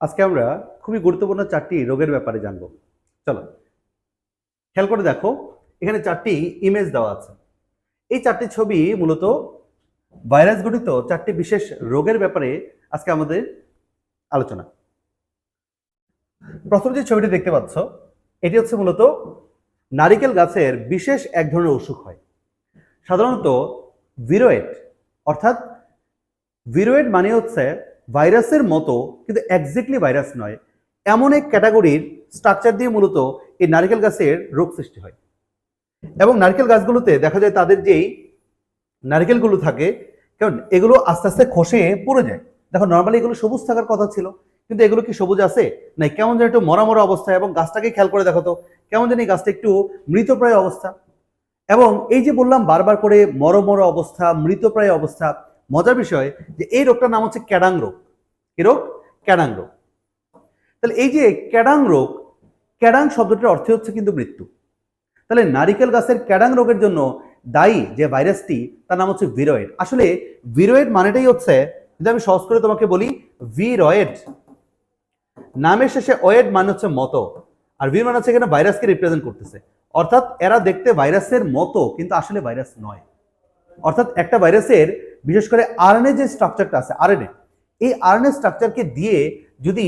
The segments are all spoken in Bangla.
আজকে আমরা খুবই গুরুত্বপূর্ণ চারটি রোগের ব্যাপারে জানব। চলো, খেয়াল করে দেখো, এখানে চারটি ইমেজ দেওয়া আছে। এই চারটি ছবি মূলত ভাইরাস গঠিত চারটি বিশেষ রোগের ব্যাপারে আজকে আমাদের আলোচনা। প্রথম যে ছবিটি দেখতে পাচ্ছ, এটি হচ্ছে মূলত নারিকেল গাছের বিশেষ এক ধরনের অসুখ হয়। সাধারণত ভিরোয়েট অর্থাৎ ভিরোয়েড মানে হচ্ছে ভাইরাসের মতো, কিন্তু একজ্যাক্টলি ভাইরাস নয়। এমন এক ক্যাটাগরির স্ট্রাকচার দিয়ে মূলত এই নারকেল গাছের রোগ সৃষ্টি হয়। এবং নারকেল গাছগুলোতে দেখা যায় তাদের যেই নারকেলগুলো থাকে, কারণ এগুলো আস্তে আস্তে খসে পড়ে যায়। দেখো নর্মালি এগুলো সবুজ থাকার কথা ছিল, কিন্তু এগুলো কি সবুজ আছে? নাই, কেমন যেন একটু মরা মরা অবস্থা, এবং গাছটাকে খেয়াল করে দেখো তো, কেমন যেন এই গাছটা একটু মৃতপ্রায় অবস্থা। এবং এই যে বললাম, বারবার করে মর মর অবস্থা, মৃতপ্রায় অবস্থা, মজার বিষয় যে এই রোগটার নাম হচ্ছে ক্যাডাং রোগ। কি রোগ ক্যাডাং রোগ। তাহলে এই যে ক্যাডাং রোগ, ক্যাডাং শব্দটির অর্থ হচ্ছে কিন্তু মৃত্যু। তাহলে নারিকেল গাছের ক্যাডাং রোগের জন্য দায়ী যে ভাইরাসটি, তার নাম হচ্ছে ভিরয়েড। আসলে ভিরয়েড মানেটাই হচ্ছে, যদি আমি সহজ করে তোমাকে বলি, ভিরয়েড। নামের শেষে ওয়েড মানে হচ্ছে মতো, আর ভির মানে হচ্ছে এখানে ভাইরাসকে রিপ্রেজেন্ট করতেছে। অর্থাৎ এরা দেখতে ভাইরাসের মতো, কিন্তু আসলে ভাইরাস নয়। অর্থাৎ একটা ভাইরাসের, বিশেষ করে আরএনএ যে স্ট্রাকচারটা আছে আরএনএ এই আরএনএ স্ট্রাকচারকে দিয়ে যদি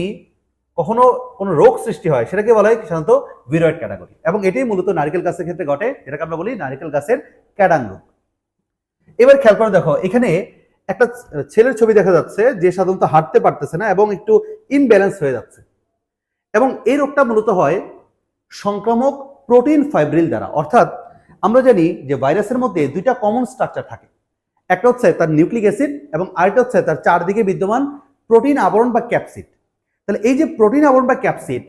কখনো কোনো রোগ সৃষ্টি হয়, সেটাকে বলা হয় সাধারণত ভিরয়েড ক্যাটাগরি এবং এটাই মূলত নারিকেল গাছের ক্ষেত্রে ঘটে, যেটাকে আমরা বলি নারকেল গাছের ক্যাডাং রোগ। এবার খেয়াল করে দেখো, এখানে একটা ছেলের ছবি দেখা যাচ্ছে যে সাধারণত হাঁটতে পারতেছে না এবং একটু ইমব্যালেন্স হয়ে যাচ্ছে এবং এই রোগটা মূলত হয় সংক্রামক প্রোটিন ফাইব্রিল দ্বারা। অর্থাৎ আমরা জানি যে ভাইরাসের মধ্যে দুইটা কমন স্ট্রাকচার থাকে। একটা হচ্ছে তার নিউক্লিক অ্যাসিড এবং আরেকটা হচ্ছে তার চারদিকে বিদ্যমান প্রোটিন আবরণ বা ক্যাপসিড। তাহলে এই যে প্রোটিন আবরণ বা ক্যাপসিড,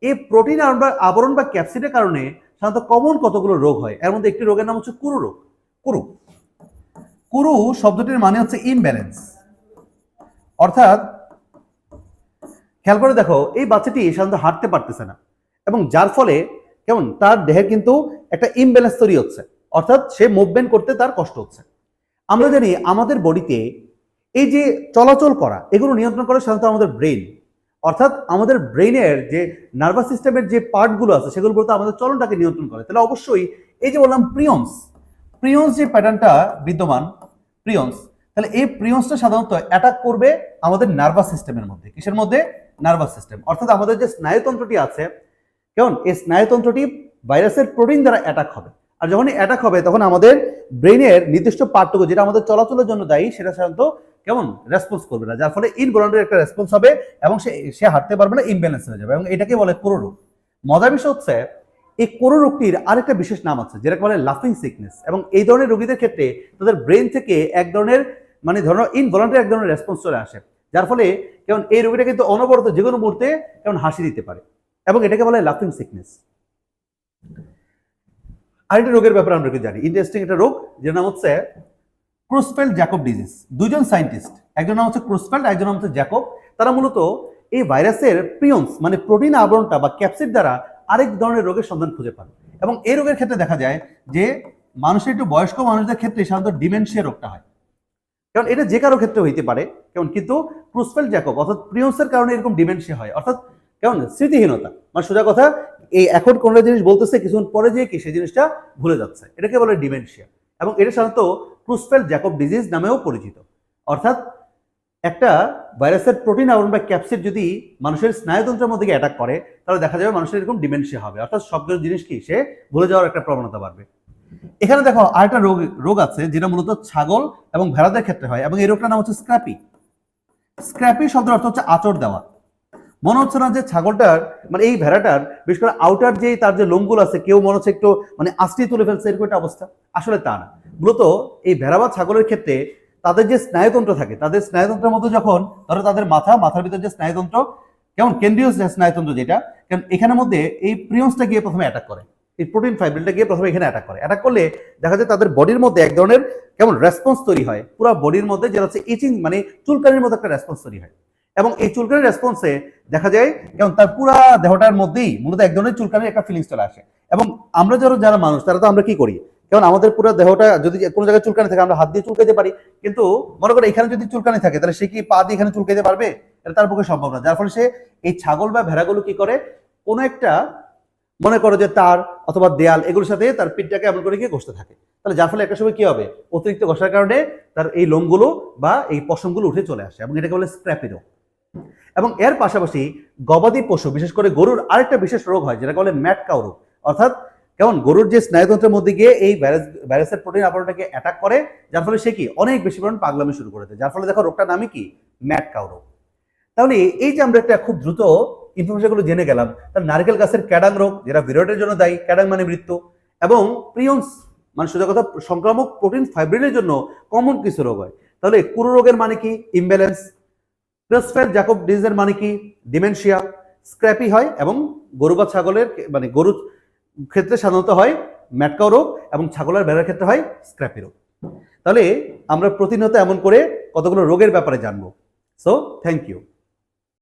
এই প্রোটিন আবরণ বা- ক্যাপসিডের কারণে সাধারণত কমন কতগুলো রোগ হয়? এর মধ্যে একটি রোগের নাম হচ্ছে কুরু রোগ। কুরু। কুরু শব্দটির মানে হচ্ছে ইমব্যালেন্স অর্থাৎ খেয়াল করে দেখো, এই বাচ্চাটি সাধারণত হাঁটতে পারতেছে না এবং যার ফলে কেমন? তার দেহে কিন্তু একটা ইমব্যালেন্স তৈরি হচ্ছে। অর্থাৎ সে মুভমেন্ট করতে তার কষ্ট হচ্ছে। আমরা জানি আমাদের বডিতে এই যে চলাচল করা, এগুলো নিয়ন্ত্রণ করে সাধারণত আমাদের ব্রেন অর্থাৎ আমাদের ব্রেনের যে নার্ভাস সিস্টেমের যে পার্টগুলো আছে সেগুলো বলতে আমাদের চলনটাকে নিয়ন্ত্রণ করে। তাহলে অবশ্যই এই যে বললাম প্রিয়ন্স প্রিয়ন্স যে প্যাটার্নটা বিদ্যমান প্রিয়ন্স তাহলে এই প্রিয়ন্সটা সাধারণত অ্যাটাক করবে আমাদের নার্ভাস সিস্টেমের মধ্যে। কিসের মধ্যে? Nervous system. অর্থাৎ আমাদের যে স্নায়ুতন্ত্রটি আছে, কেমন? এই স্নায়ুতন্ত্রটি ভাইরাসের প্রোটিন দ্বারা অ্যাটাক হবে। আর যখনই অ্যাটাক হবে, তখন আমাদের ব্রেনের নির্দিষ্ট পার্টটুকু যেটা আমাদের চলাচলের জন্য দায়ী, সেটা সাধারণত কেমন? রেসপন্স করবে না। যার ফলে ইনভলন্টারি একটা রেসপন্স হবে এবং সে সে হাঁটতে পারবে না ইমব্যালেন্স হয়ে যাবে এবং এটাকে বলে কোরো রোগ। মজার বিষয় হচ্ছে, এই কোরো রোগটির আরেকটা বিশেষ নাম আছে, যেটাকে বলে লাফিং সিকনেস এবং এই ধরনের রোগীদের ক্ষেত্রে তাদের ব্রেন থেকে এক ধরনের মানে ধরো ইনভলন্টারি এক ধরনের রেসপন্স চলে আসে। যার ফলে কেমন, এই রোগীটা কিন্তু অনবরত যে কোনো মুহূর্তে কেমন হাসি দিতে পারে এবং এটাকে বলে লাফিং সিকনেস আরেকটা রোগের ব্যাপারে আমরা কি জানি। ইন্টারেস্টিং একটা রোগ, যেটার নাম হচ্ছে ক্রুসফেল্ড জ্যাকব ডিজিজ দুজন সায়েন্টিস্ট একজন নাম হচ্ছে ক্রুসফেল্ড একজন নাম হচ্ছে জ্যাকব তারা মূলত এই ভাইরাসের প্রিয়ন্স মানে প্রোটিন আবরণটা বা ক্যাপসিড দ্বারা আরেক ধরনের রোগের সন্ধান খুঁজে পান। এবং এই রোগের ক্ষেত্রে দেখা যায় যে মানুষের একটু বয়স্ক মানুষদের ক্ষেত্রে সাধারণত ডিমেনশিয়া রোগটা হয়। কারণ এটা যে কারও ক্ষেত্রে হইতে পারে কেমন কিন্তু ক্রুসফেল্ড জ্যাকব অর্থাৎ প্রিয়ন্সের কারণে এরকম ডিমেনশিয়া হয়। অর্থাৎ কেমন স্মৃতিহীনতা। মানে সোজা কথা এই এখন কোন জিনিস বলতেছে, কিছুক্ষণ পরে যে কি সেই জিনিসটা ভুলে যাচ্ছে। এটাকে বলে ডিমেনশিয়া। এবং এটা সাধারণত ক্রুসফেল জ্যাকব ডিজিজ নামেও পরিচিত। অর্থাৎ একটা ভাইরাসের প্রোটিন আবরণ বা ক্যাপসিড যদি মানুষের স্নায়ুতন্ত্রের মধ্যে অ্যাটাক করে, তাহলে দেখা যাবে মানুষের এরকম ডিমেনশিয়া হবে। অর্থাৎ সবগুলো জিনিস কি, সে ভুলে যাওয়ার একটা প্রবণতা বাড়বে। এখানে দেখো আরেকটা রোগ রোগ আছে, যেটা মূলত ছাগল এবং ভেড়াদের ক্ষেত্রে হয় এবং এই রোগটার নাম হচ্ছে স্ক্র্যাপি। স্ক্র্যাপি শব্দের অর্থ হচ্ছে আচর দেওয়া। মনে হচ্ছে না যে ছাগলটার মানে এই ভেড়াটার, বিশেষ করে আউটার যে তার যে লোমগুলো আছে, কেউ মনে হচ্ছে একটু মানে আস্তি তুলে ফেলছে, এরকম একটা অবস্থা। আসলে তা না। মূলত এই ভেড়া বা ছাগলের ক্ষেত্রে তাদের যে স্নায়ুতন্ত্র থাকে, তাদের স্নায়ুতন্ত্রের মধ্যে যখন, ধরো তাদের মাথা, মাথার ভিতরে যে স্নায়ুতন্ত্র, কেমন কেন্দ্রীয় স্নায়ুতন্ত্র যেটা, কারণ এখানের মধ্যে এই প্রিয়ন্সটা গিয়ে প্রথমে অ্যাটাক করে। এই প্রোটিন ফাইব্রিলটা গিয়ে প্রথমে এখানে অ্যাটাক করে। অ্যাটাক করলে দেখা যায় তাদের বডির মধ্যে এক ধরনের কেমন রেসপন্স তৈরি হয়। পুরো বডির মধ্যে যেটা হচ্ছে ইচিং মানে চুলকানির মতো একটা রেসপন্স তৈরি হয়। এবং এই চুলকানির রেসপন্সে দেখা যায় কেমন তার পুরা দেহটার মধ্যেই মূলত এক ধরনের চুলকানির একটা ফিলিংস চলে আসে। এবং আমরা যারা যারা মানুষ, তারা তো আমরা কি করি? কেমন আমাদের পুরো দেহটা যদি কোনো জায়গায় চুলকানি থাকে, আমরা হাত দিয়ে চুলকাইতে পারি। কিন্তু মনে করো এখানে যদি চুলকানি থাকে, তাহলে সে কি পা দিয়ে এখানে চুলকাইতে পারবে? এটা তার পক্ষে সম্ভব না। যার ফলে সে এই ছাগল বা ভেড়াগুলো কি করে? কোনো একটা মনে করো যে তার অথবা দেয়াল, এগুলোর সাথে তার পিঠটাকে এমন করে গিয়ে ঘষতে থাকে। তাহলে যার ফলে একটা সময় কি হবে? অতিরিক্ত ঘষার কারণে তার এই লোমগুলো বা এই পশমগুলো উঠে চলে আসে, এবং এটাকে বলে স্ক্র্যাপি রোগ এবং এর পাশাপাশি গবাদি পশু, বিশেষ করে গরুর আরেকটা বিশেষ রোগ হয়, যেটাকে বলে ম্যাট কাউ রোগ। অর্থাৎ কেমন, গরুর যে স্নায়ুতন্ত্রের মধ্যে গিয়ে এই ভাইরাস, ভাইরাসের প্রোটিন আবরণটাকে অ্যাটাক করে, যার ফলে সে কি, অনেক বেশি পরিমাণ পাগলামি শুরু করে দেয়। যার ফলে দেখো, রোগটার নামই কি? ম্যাট কাউ রোগ। তাহলে এই যে আমরা একটা খুব দ্রুত ইনফরমেশনগুলো জেনে গেলাম, তাহলে নারকেল গাছের ক্যাডাং রোগ, যেটা ভিরয়েডের জন্য দায়ী, ক্যাডাং মানে মৃত্যু, এবং প্রিয়ন্স মানে সোজা কথা সংক্রামক প্রোটিন ফাইব্রিনের জন্য কমন কিছু রোগ হয়। তাহলে কুরু রোগের মানে কি? ইমব্যালেন্স ক্রসফের জ্যাকব ডিজিজের মানে কি? ডিমেনশিয়া স্ক্র্যাপি হয় এবং গরু বা ছাগলের মানে গরু ক্ষেত্রে সাধারণত হয় ম্যাটকাও রোগ এবং ছাগলের বেড়ার ক্ষেত্রে হয় স্ক্র্যাপি রোগ। তাহলে আমরা প্রতিনিয়ত এমন করে কতগুলো রোগের ব্যাপারে জানব। So thank you